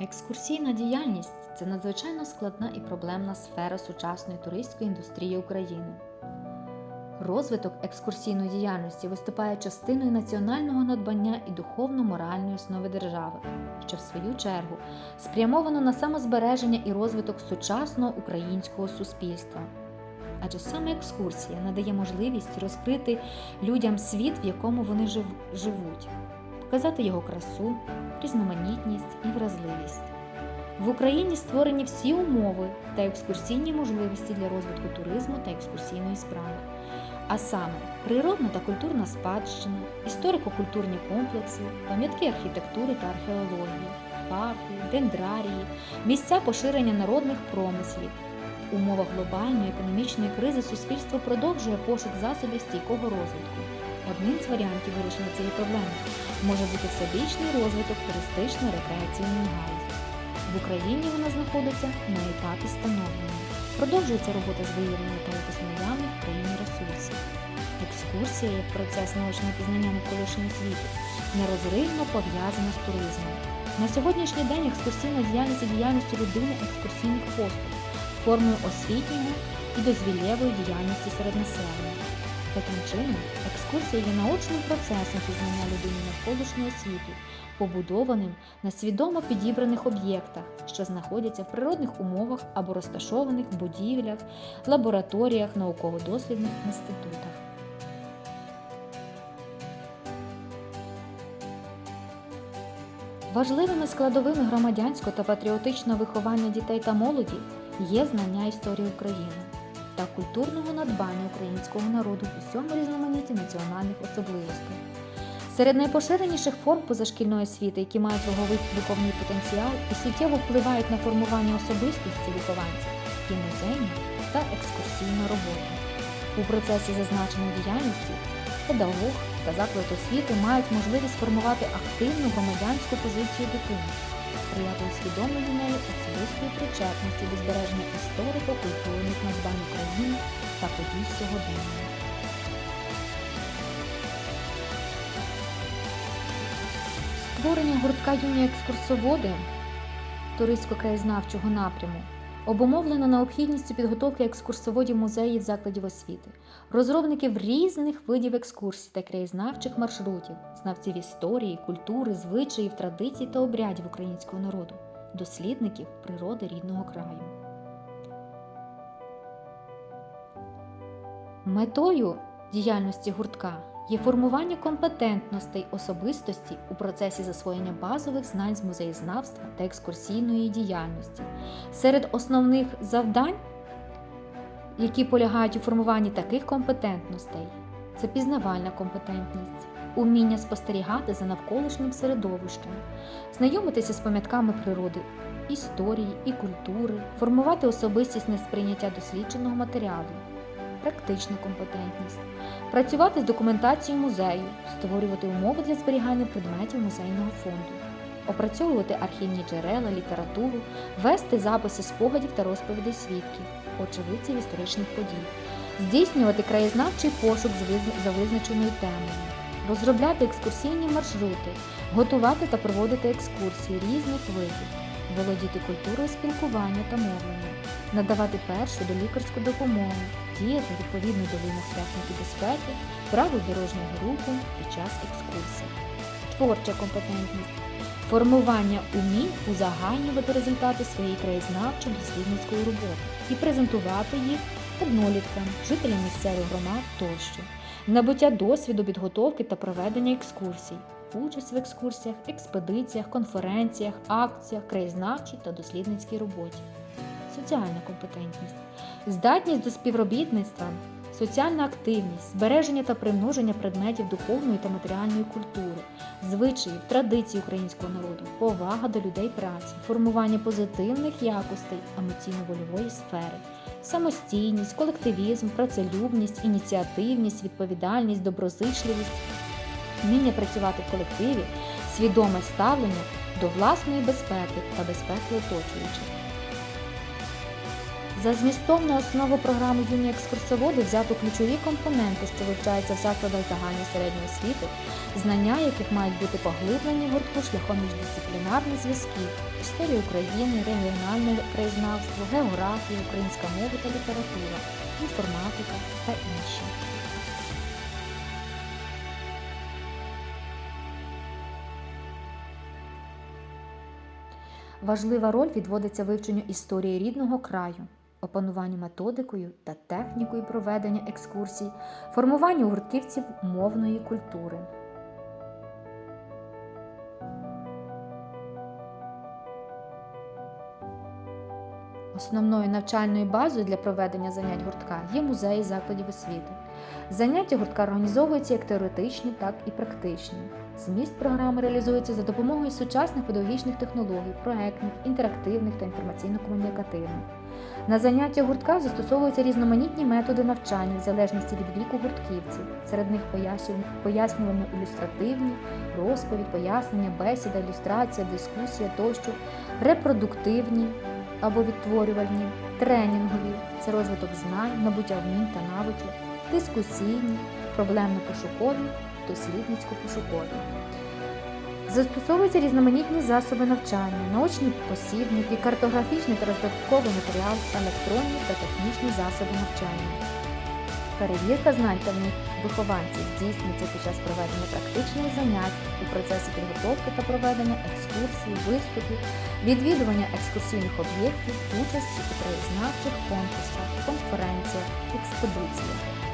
Екскурсійна діяльність це надзвичайно складна і проблемна сфера сучасної туристської індустрії України. Розвиток екскурсійної діяльності виступає частиною національного надбання і духовно-моральної основи держави, що в свою чергу спрямовано на самозбереження і розвиток сучасного українського суспільства. Адже саме екскурсія надає можливість розкрити людям світ, в якому вони жив- живуть, показати його красу, різноманітність і вразливість. В Україні створені всі умови та екскурсійні можливості для розвитку туризму та екскурсійної справи, а саме природна та культурна спадщина, історико-культурні комплекси, пам'ятки архітектури та археології, парки, дендрарії, місця поширення народних промислів. В умовах глобальної економічної кризи суспільство продовжує пошук засобів стійкого розвитку. Одним з варіантів вирішення цієї проблеми може бути всебічний розвиток туристично-рекреаційної галузі. В Україні вона знаходиться на етапі становлення. Продовжується робота з виявлення та опису наявних в ресурсів. Екскурсія як процес наочного пізнання навколишнього світу нерозривно пов'язана з туризмом. На сьогоднішній день екскурсійна діяльність є діяльністю людини екскурсійних послуг, формою освітнього і дозвіллєвої діяльності серед населення. Таким чином, екскурсія є наочним процесом пізнання людини навколишнього світу, побудованим на свідомо підібраних об'єктах, що знаходяться в природних умовах або розташованих в будівлях, лабораторіях, науково-дослідних інститутах. Важливими складовими громадянського та патріотичного виховання дітей та молоді є знання історії України та культурного надбання українського народу в усьому різноманітті національних особливостей. Серед найпоширеніших форм позашкільної освіти, які мають ваговий виховний потенціал і суттєво впливають на формування особистості вихованців, є музейна та екскурсійна робота. У процесі зазначеної діяльності педагог та заклад освіти мають можливість формувати активну громадянську позицію дитини, сприяти усвідомленню нею особистої причетності до збереження історико-культурних надбань подій сьогодення. Створення гуртка юні екскурсоводи туристсько-краєзнавчого напряму обумовлено необхідністю підготовки екскурсоводів музеїв закладів освіти, розробників різних видів екскурсій та краєзнавчих маршрутів, знавців історії, культури, звичаїв, традицій та обрядів українського народу, дослідників природи рідного краю. Метою діяльності гуртка є формування компетентностей особистості у процесі засвоєння базових знань з музеєзнавства та екскурсійної діяльності. Серед основних завдань, які полягають у формуванні таких компетентностей, це пізнавальна компетентність, уміння спостерігати за навколишнім середовищем, знайомитися з пам'ятками природи, історії і культури, формувати особистісне сприйняття дослідженого матеріалу, практична компетентність, працювати з документацією музею, створювати умови для зберігання предметів музейного фонду, опрацьовувати архівні джерела, літературу, вести записи спогадів та розповідей свідків, очевидців історичних подій, здійснювати краєзнавчий пошук за визначеною темою, розробляти екскурсійні маршрути, готувати та проводити екскурсії різних видів, володіти культурою спілкування та мовлення, надавати першу долікарську допомогу, діяти відповідно до вимог техніки безпеки, правил дорожнього руху під час екскурсій. Творча компетентність. Формування умінь узагальнювати результати своєї краєзнавчо-дослідницької роботи і презентувати їх одноліткам, жителям місцевих громад тощо, набуття досвіду підготовки та проведення екскурсій, участь в екскурсіях, експедиціях, конференціях, акціях, краєзнавчій та дослідницькій роботі, соціальна компетентність, здатність до співробітництва, соціальна активність, збереження та примноження предметів духовної та матеріальної культури, звичаїв, традицій українського народу, повага до людей праці, формування позитивних якостей емоційно-вольової сфери, самостійність, колективізм, працелюбність, ініціативність, відповідальність, доброзичливість, вміння працювати в колективі, свідоме ставлення до власної безпеки та безпеки оточуючих. За змістовну основу програми юні екскурсоводи взято ключові компоненти, що вивчаються в закладах загальної середньої освіти, знання яких мають бути поглиблені в гуртку шляхом міждисциплінарних зв'язків, історії України, регіональне краєзнавство, географія, українська мова та література, інформатика та інші. Важлива роль відводиться вивченню історії рідного краю, опануванню методикою та технікою проведення екскурсій, формуванню гуртківців мовної культури. Основною навчальною базою для проведення занять гуртка є музеї закладів освіти. Заняття гуртка організовуються як теоретичні, так і практичні. Зміст програми реалізується за допомогою сучасних педагогічних технологій, проектних, інтерактивних та інформаційно-комунікативних. На заняття гуртка застосовуються різноманітні методи навчання в залежності від віку гуртківців. Серед них поясню- пояснювально ілюстративні, розповідь, пояснення, бесіда, ілюстрація, дискусія тощо, репродуктивні або відтворювальні, тренінгові це розвиток знань, набуття вмінь та навичок, дискусійні, проблемно-пошукові, дослідницько-пошукові. Застосовуються різноманітні засоби навчання, наочні посібники, картографічний та роздатковий матеріал, електронні та технічні засоби навчання. Перевірка знань та вихованців здійснюється під час проведення практичних занять у процесі підготовки та проведення екскурсій, виступів, відвідування екскурсійних об'єктів, участі у краєзнавчих конкурсах, конференціях, експедиціях.